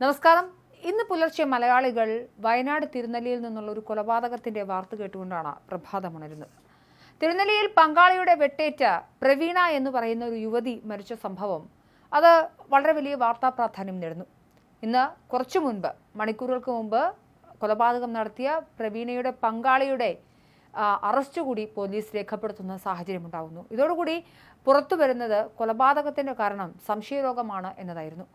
നമസ്കാരം. ഇന്ന് പുലർച്ചെ മലയാളികൾ വയനാട് തിരുനെല്ലിയിൽ നിന്നുള്ള ഒരു കൊലപാതകത്തിന്റെ വാർത്ത കേട്ടുകൊണ്ടാണ് പ്രഭാതമുണരുന്നത് തിരുനെല്ലിയിൽ പങ്കാളിയുടെ വെട്ടേറ്റ പ്രവീണ എന്ന് പറയുന്ന ഒരു യുവതി മരിച്ച സംഭവം അത് വളരെ വലിയ വാർത്താ പ്രാധാന്യം നേടുന്നു. ഇന്ന് കുറച്ചു മുൻപ് മണിക്കൂറുകൾക്ക് മുമ്പ് കൊലപാതകം നടത്തിയ പ്രവീണയുടെ പങ്കാളിയുടെ അറസ്റ്റ് കൂടി പോലീസ് രേഖപ്പെടുത്തുന്ന സാഹചര്യം ഉണ്ടാകുന്നു ഇതോടുകൂടി പുറത്തു വരുന്നത് കൊലപാതകത്തിന്റെ കാരണം സംശയരോഗമാണ് എന്നതായിരുന്നു.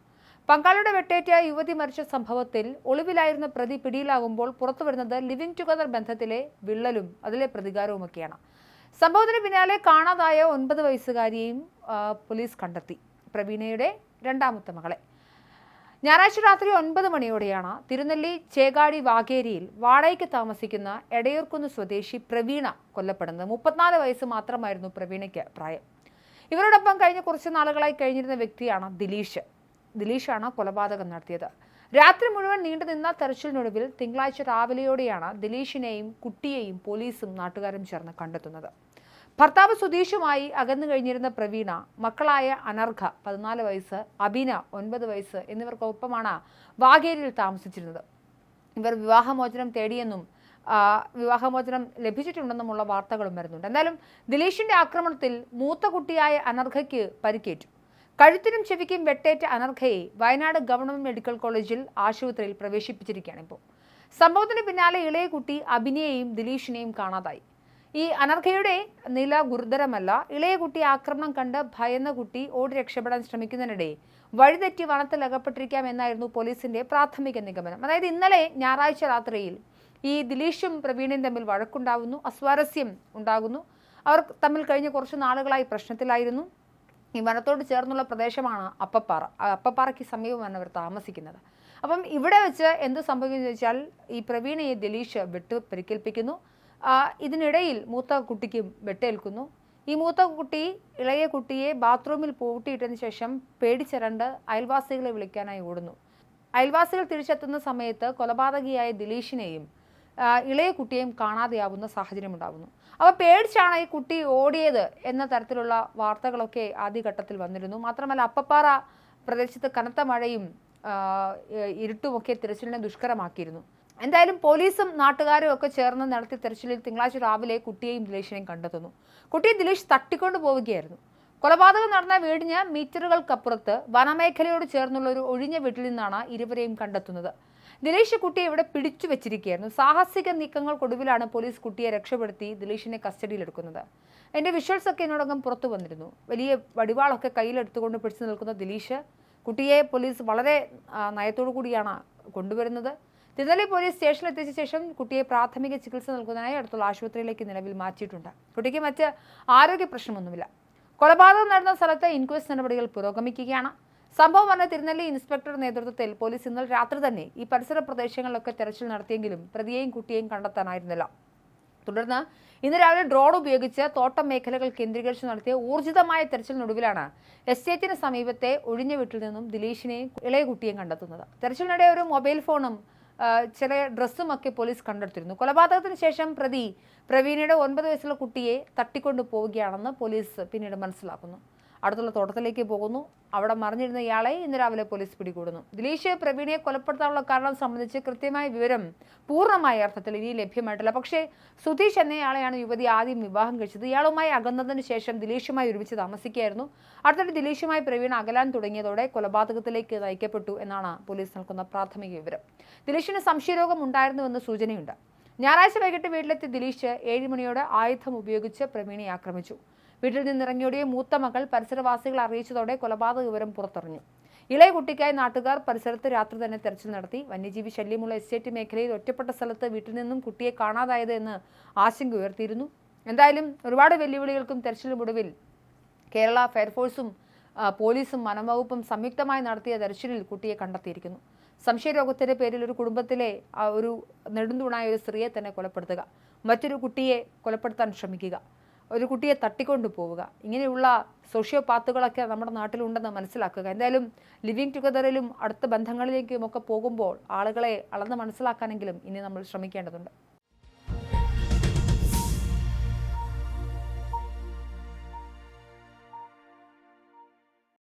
പങ്കാളിയുടെ വെട്ടേറ്റ യുവതി മരിച്ച സംഭവത്തിൽ ഒളിവിലായിരുന്ന പ്രതി പിടിയിലാകുമ്പോൾ പുറത്തു വരുന്നത് ലിവിംഗ് ടുഗദർ ബന്ധത്തിലെ വിള്ളലും അതിലെ പ്രതികാരവുമൊക്കെയാണ്. സംഭവത്തിന് പിന്നാലെ കാണാതായ ഒൻപത് വയസ്സുകാരിയെയും പോലീസ് കണ്ടെത്തി. പ്രവീണയുടെ രണ്ടാമത്തെ മകളെ. ഞായറാഴ്ച രാത്രി ഒൻപത് മണിയോടെയാണ് തിരുനെല്ലി ചേകാടി വാഗേരിയിൽ വാടകയ്ക്ക് താമസിക്കുന്ന എടയൂർക്കുന്ന് സ്വദേശി പ്രവീണ കൊല്ലപ്പെടുന്നത്. മുപ്പത്തിനാല് വയസ്സ് മാത്രമായിരുന്നു പ്രവീണയ്ക്ക് പ്രായം. ഇവരോടൊപ്പം കഴിഞ്ഞ കുറച്ച് നാളുകളായി കഴിഞ്ഞിരുന്ന വ്യക്തിയാണ് ദിലീഷ്. ദിലീഷാണ് കൊലപാതകം നടത്തിയത്. രാത്രി മുഴുവൻ നീണ്ടുനിന്ന തെരച്ചിലിനൊടുവിൽ തിങ്കളാഴ്ച രാവിലെയോടെയാണ് ദിലീഷിനെയും കുട്ടിയെയും പോലീസും നാട്ടുകാരും ചേർന്ന് കണ്ടെത്തുന്നത്. ഭർത്താവ് സുധീഷുമായി അകന്നു കഴിഞ്ഞിരുന്ന പ്രവീണ മക്കളായ അനർഘ പതിനാല് വയസ്സ് അബിന ഒൻപത് വയസ്സ് എന്നിവർക്കൊപ്പമാണ് വാഗേരിയിൽ താമസിച്ചിരുന്നത്. ഇവർ വിവാഹമോചനം തേടിയെന്നും വിവാഹമോചനം ലഭിച്ചിട്ടുണ്ടെന്നുമുള്ള വാർത്തകളും വരുന്നുണ്ട്. എന്തായാലും ദിലീഷിന്റെ ആക്രമണത്തിൽ മൂത്ത കുട്ടിയായ അനർഘയ്ക്ക് പരിക്കേറ്റു. കഴുത്തിനും ചെവിക്കും വെട്ടേറ്റ അനർഘയെ വയനാട് ഗവൺമെന്റ് മെഡിക്കൽ കോളേജിൽ ആശുപത്രിയിൽ പ്രവേശിപ്പിച്ചിരിക്കുകയാണ് ഇപ്പോൾ. സംഭവത്തിന് പിന്നാലെ ഇളയ കുട്ടി അഭിനയെയും ദിലീഷിനെയും കാണാതായി. ഈ അനർഘയുടെ നില ഗുരുതരമല്ല. ഇളയ കുട്ടി ആക്രമണം കണ്ട് ഭയന്ന കുട്ടി ഓടി രക്ഷപ്പെടാൻ ശ്രമിക്കുന്നതിനിടെ വഴിതെറ്റി വനത്തിൽ അകപ്പെട്ടിരിക്കാം എന്നായിരുന്നു പോലീസിന്റെ പ്രാഥമിക നിഗമനം. അതായത് ഇന്നലെ ഞായറാഴ്ച രാത്രിയിൽ ഈ ദിലീഷും പ്രവീണയും തമ്മിൽ വഴക്കുണ്ടാകുന്നു അസ്വാരസ്യം ഉണ്ടാകുന്നു. അവർ തമ്മിൽ കഴിഞ്ഞ കുറച്ച് നാളുകളായി പ്രശ്നത്തിലായിരുന്നു. ഈ വനത്തോട് ചേർന്നുള്ള പ്രദേശമാണ് അപ്പപ്പാറ. അപ്പപ്പാറയ്ക്ക് സമീപമാണ് അവർ താമസിക്കുന്നത്. അപ്പം ഇവിടെ വെച്ച് എന്ത് സംഭവിക്കുന്നു ചോദിച്ചാൽ ഈ പ്രവീണയെ ദിലീഷ് വെട്ട് പരിക്കേൽപ്പിക്കുന്നു. ഇതിനിടയിൽ മൂത്ത കുട്ടിക്കും വെട്ടേൽക്കുന്നു. ഈ മൂത്ത കുട്ടി ഇളയ കുട്ടിയെ ബാത്റൂമിൽ പൂട്ടിയിട്ടതിന് ശേഷം പേടിച്ചരണ്ട് അയൽവാസികളെ വിളിക്കാനായി ഓടുന്നു. അയൽവാസികൾ തിരിച്ചെത്തുന്ന സമയത്ത് കൊലപാതകിയായ ദിലീഷിനെയും ഇളയ കുട്ടിയെയും കാണാതെയാവുന്ന സാഹചര്യം ഉണ്ടാകുന്നു അപ്പോൾ പേടിച്ചാണ് ഈ കുട്ടി ഓടിയത് എന്ന തരത്തിലുള്ള വാർത്തകളൊക്കെ ആദ്യഘട്ടത്തിൽ വന്നിരുന്നു. മാത്രമല്ല അപ്പപ്പാറ പ്രദേശത്ത് കനത്ത മഴയും ഇരുട്ടുമൊക്കെ തിരച്ചിലിനെ ദുഷ്കരമാക്കിയിരുന്നു. എന്തായാലും പോലീസും നാട്ടുകാരും ഒക്കെ ചേർന്ന് നടത്തിയ തെരച്ചിലിൽ തിങ്കളാഴ്ച രാവിലെ കുട്ടിയെയും ദിലീഷിനെയും കണ്ടെത്തുന്നു. കുട്ടിയെ ദിലീഷ് തട്ടിക്കൊണ്ടു പോവുകയായിരുന്നു. കൊലപാതകം നടന്ന വീടിന് മീറ്ററുകൾക്കപ്പുറത്ത് വനമേഖലയോട് ചേർന്നുള്ള ഒരു ഒഴിഞ്ഞ വീട്ടിൽ നിന്നാണ് ഇരുവരെയും കണ്ടെത്തുന്നത്. ദിലീഷ് കുട്ടിയെ ഇവിടെ പിടിച്ചു വെച്ചിരിക്കുകയായിരുന്നു. സാഹസിക നീക്കങ്ങൾക്കൊടുവിലാണ് പോലീസ് കുട്ടിയെ രക്ഷപ്പെടുത്തി ദിലീഷിനെ കസ്റ്റഡിയിലെടുക്കുന്നത്. എന്റെ വിഷ്വൽസ് ഒക്കെ എന്നോടകം പുറത്തു വന്നിരുന്നു. വലിയ വടിവാളൊക്കെ കയ്യിലെടുത്തുകൊണ്ട് പിടിച്ചു നിൽക്കുന്ന ദിലീഷ് കുട്ടിയെ പോലീസ് വളരെ നയത്തോടു കൂടിയാണ് കൊണ്ടുവരുന്നത്. തിരുനെല്ലി പോലീസ് സ്റ്റേഷനിൽ എത്തിച്ച ശേഷം കുട്ടിയെ പ്രാഥമിക ചികിത്സ നൽകുന്നതിനായി അടുത്തുള്ള ആശുപത്രിയിലേക്ക് നിലവിൽ മാറ്റിയിട്ടുണ്ട്. കുട്ടിക്ക് മറ്റ് ആരോഗ്യ പ്രശ്നമൊന്നുമില്ല. കൊലപാതകം നടന്ന സ്ഥലത്ത് ഇൻക്വസ്റ്റ് നടപടികൾ പുരോഗമിക്കുകയാണ്. സംഭവം പറഞ്ഞ തിരുനെല്ലി ഇൻസ്പെക്ടർ നേതൃത്വത്തിൽ പോലീസ് ഇന്നലെ രാത്രി തന്നെ ഈ പരിസര പ്രദേശങ്ങളിലൊക്കെ തെരച്ചിൽ നടത്തിയെങ്കിലും പ്രതിയെയും കുട്ടിയെയും കണ്ടെത്താനായിരുന്നില്ല. തുടർന്ന് ഇന്ന് രാവിലെ ഡ്രോൺ ഉപയോഗിച്ച് തോട്ടം മേഖലകൾ കേന്ദ്രീകരിച്ച് നടത്തിയ ഊർജിതമായ തെരച്ചിലിനൊടുവിലാണ് എസ്റ്റേറ്റിന് സമീപത്തെ ഒഴിഞ്ഞ വീട്ടിൽ നിന്നും ദിലീഷിനെയും ഇളയ കുട്ടിയെയും കണ്ടെത്തുന്നത്. തെരച്ചിലിനിടെ ഒരു മൊബൈൽ ഫോണും ചില ഡ്രസ്സും ഒക്കെ പോലീസ് കണ്ടെടുത്തിരുന്നു. കൊലപാതകത്തിന് ശേഷം പ്രതി പ്രവീണയുടെ ഒൻപത് വയസ്സുള്ള കുട്ടിയെ തട്ടിക്കൊണ്ടു പോവുകയാണെന്ന് പോലീസ് പിന്നീട് മനസ്സിലാക്കുന്നു. അടുത്തുള്ള തോട്ടത്തിലേക്ക് പോകുന്നു. അവിടെ മറിഞ്ഞിരുന്ന ഇയാളെ ഇന്ന് രാവിലെ പോലീസ് പിടികൂടുന്നു. ദിലീഷ് പ്രവീണയെ കൊലപ്പെടുത്താനുള്ള കാരണം സംബന്ധിച്ച് കൃത്യമായ വിവരം പൂർണമായ അർത്ഥത്തിൽ ഇനി ലഭ്യമായിട്ടില്ല. പക്ഷേ സുധീഷ് എന്നയാളെയാണ് യുവതി ആദ്യം വിവാഹം കഴിച്ചത്. ഇയാളുമായി അകന്നതിന് ശേഷം ദിലീഷുമായി ഒരുമിച്ച് താമസിക്കുകയായിരുന്നു. അടുത്തിടെ ദിലീഷുമായി പ്രവീണ അകലാൻ തുടങ്ങിയതോടെ കൊലപാതകത്തിലേക്ക് നയിക്കപ്പെട്ടു എന്നാണ് പോലീസ് നൽകുന്ന പ്രാഥമിക വിവരം. ദിലീഷിന് സംശയരോഗം ഉണ്ടായിരുന്നുവെന്ന് സൂചനയുണ്ട്. ഞായറാഴ്ച വൈകിട്ട് വീട്ടിലെത്തി ദിലീഷ് ഏഴുമണിയോടെ ആയുധം ഉപയോഗിച്ച് പ്രവീണയെ ആക്രമിച്ചു. വീട്ടിൽ നിന്നിറങ്ങിയോടിയ മൂത്ത മകൾ പരിസരവാസികൾ അറിയിച്ചതോടെ കൊലപാതക വിവരം പുറത്തറിഞ്ഞു. ഇളയ കുട്ടിക്കായി നാട്ടുകാർ പരിസരത്ത് രാത്രി തന്നെ തെരച്ചിൽ നടത്തി. വന്യജീവി ശല്യമുള്ള എസ്റ്റേറ്റ് മേഖലയിൽ ഒറ്റപ്പെട്ട സ്ഥലത്ത് വീട്ടിൽ നിന്നും കുട്ടിയെ കാണാതായത് എന്ന് ആശങ്ക ഉയർത്തിയിരുന്നു. എന്തായാലും ഒരുപാട് വെല്ലുവിളികൾക്കും തെരച്ചിലിനൊടുവിൽ കേരള ഫയർഫോഴ്സും പോലീസും വനംവകുപ്പും സംയുക്തമായി നടത്തിയ തെരച്ചിലിൽ കുട്ടിയെ കണ്ടെത്തിയിരിക്കുന്നു. സംശയരോഗത്തിന്റെ പേരിൽ ഒരു കുടുംബത്തിലെ ഒരു നെടുന്തൂണായ ഒരു സ്ത്രീയെ തന്നെ കൊലപ്പെടുത്തുക. മറ്റൊരു കുട്ടിയെ കൊലപ്പെടുത്താൻ ശ്രമിക്കുക. ഒരു കുട്ടിയെ തട്ടിക്കൊണ്ടു പോവുക. ഇങ്ങനെയുള്ള സോഷ്യോ പാത്തുകളൊക്കെ നമ്മുടെ നാട്ടിലുണ്ടെന്ന് മനസ്സിലാക്കുക. എന്തായാലും ലിവിങ് ടുഗദറിലും അടുത്ത ബന്ധങ്ങളിലേക്കും ഒക്കെ പോകുമ്പോൾ ആളുകളെ അളന്ന് മനസ്സിലാക്കാനെങ്കിലും ഇനി നമ്മൾ ശ്രമിക്കേണ്ടതുണ്ട്.